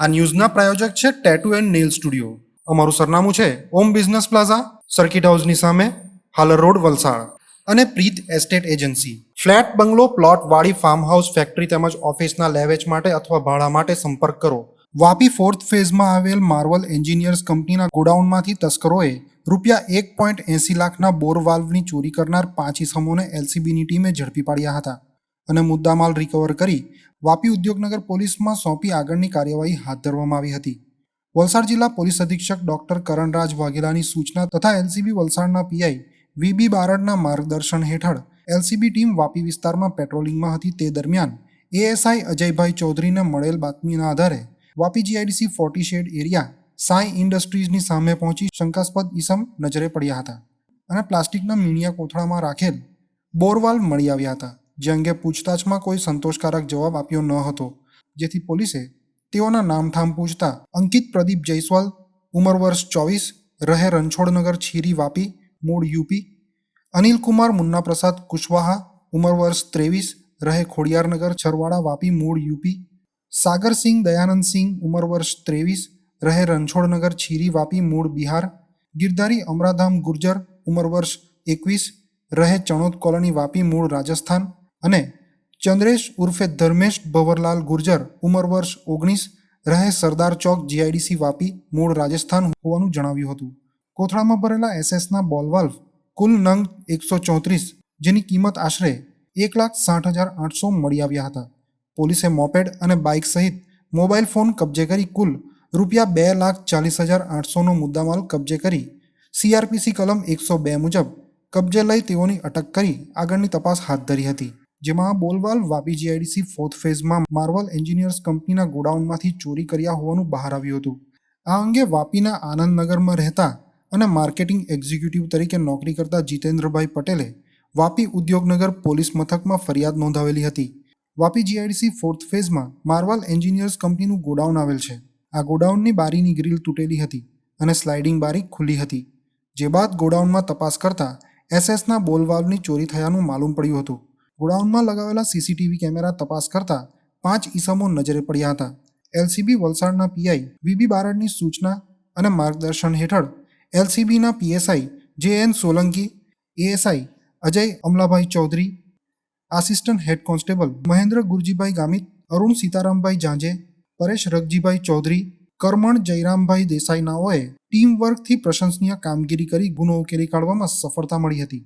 આ ન્યૂઝના પ્રાયોજક છે tattoo and nail studio અમારું સરનામું છે ઓમ બિઝનેસ પ્લાઝા સર્કિટ હાઉસની સામે, હાલર રોડ, વલસાડ. અને Preet estate agency flat, bungalow, plot, વાડી ફાર્મ હાઉસ ફેક્ટરી તેમજ ઓફિસના લેવેચ માટે અથવા ભાડા માટે સંપર્ક કરો. વાપી ફોર્થ ફેઝમાં આવેલ માર્વલ એન્જિનિયર્સ કંપનીના ગોડાઉનમાંથી તસ્કરોએ રૂપિયા એક પોઈન્ટ એંસી લાખના બોર વાલ્વની ચોરી કરનાર પાંચ ઇસમોને એલસીબીની ટીમે ઝડપી પાડ્યા હતા. અને મુદ્દામાલ રિકવર કરી વાપી ઉદ્યોગનગર પોલીસમાં સોંપી આગળની કાર્યવાહી હાથ ધરવામાં આવી હતી. વલસાડ જિલ્લા પોલીસ અધિક્ષક ડોક્ટર કરણરાજ વાઘેલાની સૂચના તથા એલસીબી વલસાડના પીઆઈ વીબી બારડના માર્ગદર્શન હેઠળ એલસીબી ટીમ વાપી વિસ્તારમાં પેટ્રોલિંગમાં હતી તે દરમિયાન એએસઆઈ અજયભાઈ ચૌધરીને મળેલ બાતમીના આધારે Vapi GIDC forty shed area Sai ઇન્ડસ્ટ્રીઝની સામે પહોંચી શંકાસ્પદ ઈસમ નજરે પડ્યા હતા અને પ્લાસ્ટિકના મીણિયા કોથળામાં રાખેલ બોરવાલ મળી આવ્યા હતા. જે અંગે પૂછતાછમાં કોઈ સંતોષકારક જવાબ આપ્યો ન હતો, જેથી પોલીસે તેઓના નામઠામ પૂછતા અંકિત પ્રદીપ જયસ્વાલ, ઉંમર વર્ષ ચોવીસ, રહે રણછોડનગર છીરી વાપી, મૂળ યુપી, અનિલકુમાર મુન્નાપ્રસાદ કુશવાહા, ઉંમર વર્ષ ત્રેવીસ, રહે ખોડિયારનગર છરવાડા વાપી, મૂળ યુપી, સાગરસિંહ દયાનંદસિંહ, ઉંમર વર્ષ ત્રેવીસ, રહે રણછોડનગર છીરી વાપી, મૂળ બિહાર, ગિરધારી અમરાધામ ગુર્જર, ઉંમર વર્ષ એકવીસ, રહે ચણોદ કોલોની વાપી, મૂળ રાજસ્થાન અને ચંદ્રેશ ઉર્ફે ધર્મેશ ભવરલાલ ગુર્જર ઉંમર વર્ષ ઓગણીસ, રહે સરદાર ચોક જીઆઈડીસી વાપી, મૂળ રાજસ્થાન હોવાનું જણાવ્યું હતું. કોથળામાં ભરેલા એસએસના બોલવાલ્વ કુલ નંગ એકસો ચોત્રીસ, જેની કિંમત આશરે એક લાખ સાઠ હજાર આઠસો મળી આવ્યા હતા. પોલીસે મોપેડ અને બાઇક સહિત મોબાઈલ ફોન કબજે કરી કુલ રૂપિયા બે લાખ ચાલીસ હજાર આઠસોનો મુદ્દામાલ કબજે કરી સીઆરપીસી કલમ એકસો બે મુજબ કબજે લઈ તેઓની અટક કરી આગળની તપાસ હાથ ધરી હતી. જેમાં બોલવાલ વાબી જીઆઈડીસી ફોર્થ ફેઝમાં માર્વલ એન્જિનિયર્સ કંપનીના ગોડાઉનમાંથી ચોરી કર્યા હોવાનું બહાર આવ્યું હતું. આ અંગે વાપીના આનંદનગરમાં રહેતા અને માર્કેટિંગ એક્ઝિક્યુટિવ તરીકે નોકરી કરતા જીતેન્દ્રભાઈ પટેલે વાપી ઉદ્યોગનગર પોલીસ મથકમાં ફરિયાદ નોંધાવેલી હતી. વાપી જીઆઈડીસી ફોર્થ ફેઝમાં માર્વલ એન્જિનિયર્સ કંપનીનું ગોડાઉન આવેલ છે. આ ગોડાઉનની બારીની ગ્રીલ તૂટેલી હતી અને સ્લાઇડિંગ બારી ખુલ્લી હતી. જે બાદ ગોડાઉનમાં તપાસ કરતા એસએસના બોલવાલ્વની ચોરી થયાનું માલુમ પડ્યું હતું. ગોડાઉનમાં લગાવેલા સીસીટીવી કેમેરા તપાસ કરતા પાંચ ઈસમો નજરે પડ્યા હતા. એલસીબી વલસાડના પીઆઈ વીબી બારડની સૂચના અને માર્ગદર્શન હેઠળ એલસીબીના PSI J N Solanki, ASI Ajay Amlabhai Chaudhari, assistant head constable Mahendra Gurjibhai Gamit, Arun Sitarambhai Janje, Paresh Ragjibhai Chaudhari, Karman Jayrambhai દેસાઈનાઓએ team વર્કથી પ્રશંસનીય કામગીરી કરી ગુનો ઉકેલી કાઢવામાં સફળતા મળી હતી.